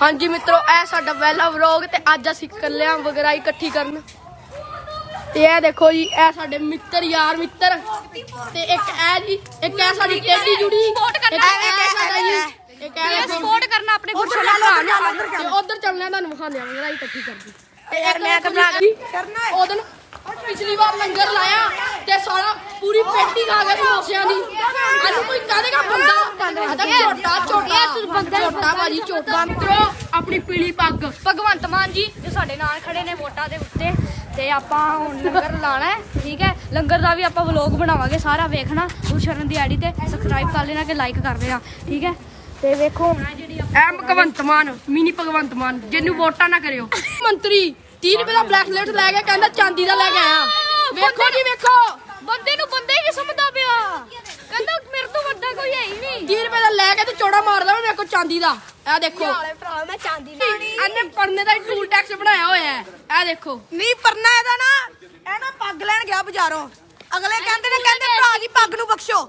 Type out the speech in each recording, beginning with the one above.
ਹਾਂਜੀ ਮਿੱਤਰੋ ਇਹ ਸਾਡਾ ਪਹਿਲਾ ਵਲੌਗ ਤੇ ਅੱਜ ਅਸੀਂ ਇਕੱਲੇ ਆਂ ਵਗਰਾਈ ਇਕੱਠੀ ਕਰਨ। ਤੇ ਇਹ ਦੇਖੋ ਜੀ ਇਹ ਸਾਡੇ ਮਿੱਤਰ ਯਾਰ ਮਿੱਤਰ। ਤੇ ਇੱਕ ਇਹ ਜੀ ਇੱਕ ਇਹ ਸਾਡੀ ਟੇਡੀ ਜੁੜੀ। Support ਕਰਨਾ, ਇਹ ਸਾਡਾ ਜੀ ਇੱਕ ਇਹ ਸਪੋਰਟ ਕਰਨਾ ਆਪਣੇ ਤੇ ਉਧਰ ਚੱਲਣਾ ਤੁਹਾਨੂੰ ਵਿਖਾਉਂਦੇ ਆ ਵਗਰਾਈ ਇਕੱਠੀ ਕਰਦੀ। ਤੇ ਇੱਕ ਮੈਂ ਤਾਂ ਕਰਨਾ ਹੈ। ਉਹਦਨ ਪਿਛਲੀ ਵਾਰ ਲੰਗਰ ਲਾਇਆ ਤੇ ਸਾਲਾ ਪੂਰੀ ਪੇਟੀ ਖਾ ਸਮੋਸਿਆਂ ਦੀ ਅੱਜ ਕੋਈ ਕਾਹਦੇਗਾ ਬੰਦਾ? ਛੋਟਾ ਬੰਦਾ ਛੋਟਾ ਭਾਜੀ ਛੋਟਾ ਮਿੱਤਰੋ ਆਪਣੀ ਪੀਲੀ ਪੱਗ। ਭਗਵੰਤ ਮਾਨ ਜੀ ਜੋ ਸਾਡੇ ਨਾਲ ਖੜੇ ਨੇ ਵੋਟਾਂ ਦੇ ਉੱਤੇ। ਤੇ ਆਪਾਂ ਹੁਣ ਲੰਗਰ ਲਾਣਾ ਹੈ ਠੀਕ ਹੈ? ਲੰਗਰ ਦਾ ਵੀ ਆਪਾਂ ਵਲੌਗ ਬਣਾਵਾਂਗੇ ਸਾਰਾ ਵੇਖਣਾ। ਗੁਰਸ਼ਰਨ ਦੀ ਆਈਡੀ ਤੇ ਸਬਸਕ੍ਰਾਈਬ ਕਰ ਲੈਣਾ ਕਿ ਲਾਈਕ ਕਰ ਦੇਣਾ ਠੀਕ ਹੈ? ਤੇ ਵੇਖੋ ਹੁਣ ਆਹ ਜਿਹੜੀ ਆਪਾਂ ਐ ਭਗਵੰਤ ਮਾਨ ਮਿਨੀ ਭਗਵੰਤ ਮਾਨ ਜਿਹਨੂੰ ਵੋਟਾਂ ਨਾ ਕਰਿਓ। ਮੰਤਰੀ 30 ਰੁਪਏ ਦਾ ਬਲੈਕਲੇਟ ਲੈ ਕੇ ਕਹਿੰਦਾ ਚਾਂਦੀ ਦਾ ਲੈ ਕੇ ਆਇਆ। ਵੇਖੋ ਜੀ ਵੇਖੋ। ਬੰਦੇ ਨੂੰ ਬੰਦੇ ਹੀ ਸਮਝਦਾ ਪਿਆ ਕਹਿੰਦਾ ਮੇਰੇ ਤੋਂ ਵੱਡਾ ਕੋਈ ਹੈ ਹੀ ਨਹੀਂ 30 ਰੁਪਏ ਦਾ ਲੈ ਕੇ ਚਾਂਦੀ ਦਾ। ਇਹ ਦੇਖੋ। ਭਰਾ ਮੈਂ ਚਾਂਦੀ ਇਹਨੇ ਪਰਨੇ ਦਾ ਟੂਲ ਟੈਕਸ ਬਣਾਇਆ ਹੋਇਆ ਹੈ। ਇਹ ਦੇਖੋ। ਨਹੀਂ ਪਰਨਾ ਇਹਦਾ ਨਾ ਇਹ ਨਾ ਪੱਗ ਲੈਣ ਗਿਆ ਬਾਜ਼ਾਰੋਂ। ਅਗਲੇ ਕਹਿੰਦੇ ਨੇ ਕਹਿੰਦੇ ਭਰਾ ਜੀ ਪੱਗ ਨੂੰ ਬਖਸ਼ੋ।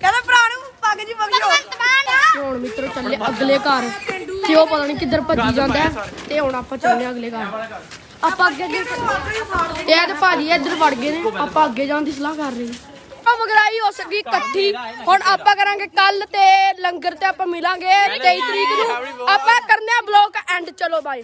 ਕਹਿੰਦੇ ਭਰਾ ਨੂੰ ਪੱਗ ਜੀ ਬਖਸ਼ੋ। ਤੇ ਹੁਣ ਮਿੱਤਰੋ ਚੱਲੇ ਅਗਲੇ ਘਰ। ਤੇ ਉਹ ਪਤਾ ਨਹੀਂ ਕਿੱਧਰ ਭੱਜੀ ਜਾਂਦਾ ਹੈ। ਤੇ ਹੁਣ ਆਪਾਂ ਚੱਲੇ ਅਗਲੇ ਘਰ। ਆਪਾਂ ਅੱਗੇ ਅੱਗੇ ਇਹ ਤੇ ਭਾਜੀ ਇੱਧਰ ਵੜ ਗਏ ਨੇ। ਆਪਾਂ ਅੱਗੇ ਜਾਣ ਦੀ ਸਲਾਹ ਕਰ ਰਹੇ ਹਾਂ। ਮਗਰਾਈ ਹੋ ਸਕੀ ਇਕੱਠੀ। ਹੁਣ ਆਪਾਂ ਕਰਾਂਗੇ ਕੱਲ ਤੇ ਲੰਗਰ ਤੇ ਆਪਾਂ ਮਿਲਾਂਗੇ 23 ਤਰੀਕ ਨੂੰ। ਆਪਾਂ ਕਰਨੇ ਆ ਬਲੌਗ ਐਂਡ ਚਲੋ ਬਾਏ।